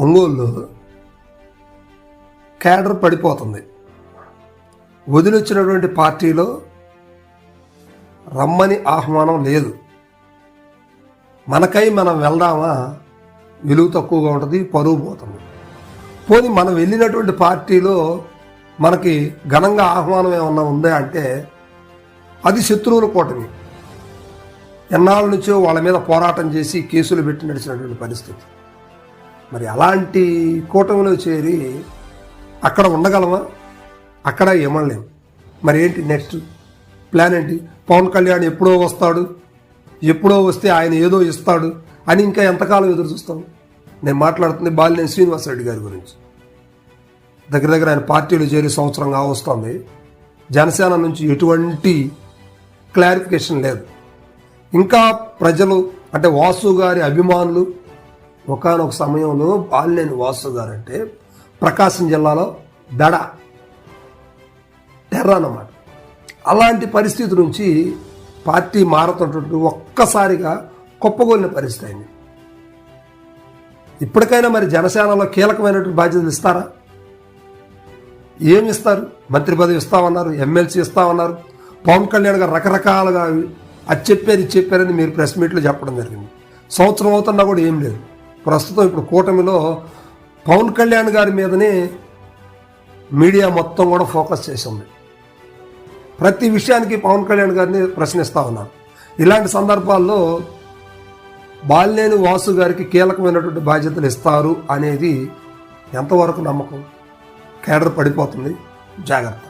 Ongole cadre పడిపోతుంది. వదిలొచ్చినటువంటి పార్టీలో రమ్మని ఆహ్వానం లేదు. మనకై మనం వెళ్దామా? విలువ తక్కువగా ఉంటుంది పరువు పోతుంది. పోనీ మనం వెళ్ళినటువంటి పార్టీలో మనకి ఘనంగా ఆహ్వానం ఏమన్నా ఉందా అంటే అది శత్రువుల కూటమి. ఎన్నాళ్ళ నుంచో వాళ్ళ మీద పోరాటం చేసి కేసులు పెట్టి నడిచినటువంటి పరిస్థితి. మరి అలాంటి కూటమిలో చేరి అక్కడ ఉండగలమా? అక్కడ ఏమనలేము మరి ఏంటి నెక్స్ట్ ప్లాన్ ఏంటి? పవన్ కళ్యాణ్ ఎప్పుడో వస్తాడు? ఎప్పుడో వస్తే ఆయన ఏదో ఇస్తాడు అని ఇంకా ఎంతకాలం ఎదురు చూస్తాం? నేను మాట్లాడుతుంది బాలినేని శ్రీనివాసరెడ్డి గారి గురించి. దగ్గర దగ్గర ఆయన పార్టీలో చేరి సంవత్సరంగా వస్తుంది జనసేన నుంచి ఎటువంటి క్లారిఫికేషన్ లేదు. ఇంకా ప్రజలు అంటే వాసు గారి అభిమానులు ఒకనొక సమయంలో బాలినేని వాసు గారంటే అంటే ప్రకాశం జిల్లాలో దడ టెర్ర అన్నమాట. అలాంటి పరిస్థితి నుంచి పార్టీ మారుతున్నటువంటి ఒక్కసారిగా కుప్పగొలిన పరిస్థితి అయింది. ఇప్పటికైనా మరి జనసేనలో కీలకమైనటువంటి బాధ్యతలు ఇస్తారా? ఏమి ఇస్తారు? మంత్రి పదవి ఇస్తామన్నారు ఎమ్మెల్సీ ఇస్తామన్నారు. పవన్ కళ్యాణ్ గారు రకరకాలుగా అది చెప్పారు ఇది చెప్పారని మీరు ప్రెస్ మీట్లో చెప్పడం జరిగింది. సంవత్సరం అవుతున్నా కూడా ఏం లేదు. ప్రస్తుతం ఇప్పుడు కూటమిలో పవన్ కళ్యాణ్ గారి మీదనే మీడియా మొత్తం కూడా ఫోకస్ చేసింది. ప్రతి విషయానికి పవన్ కళ్యాణ్ గారిని ప్రశ్నిస్తూ ఉన్నారు ఇలాంటి సందర్భాల్లో బాలినేని వాసు గారికి కీలకమైనటువంటి బాధ్యతలు ఇస్తారు అనేది ఎంతవరకు నమ్మకం? కేడర్ పడిపోతుంది. జాగ్రత్త.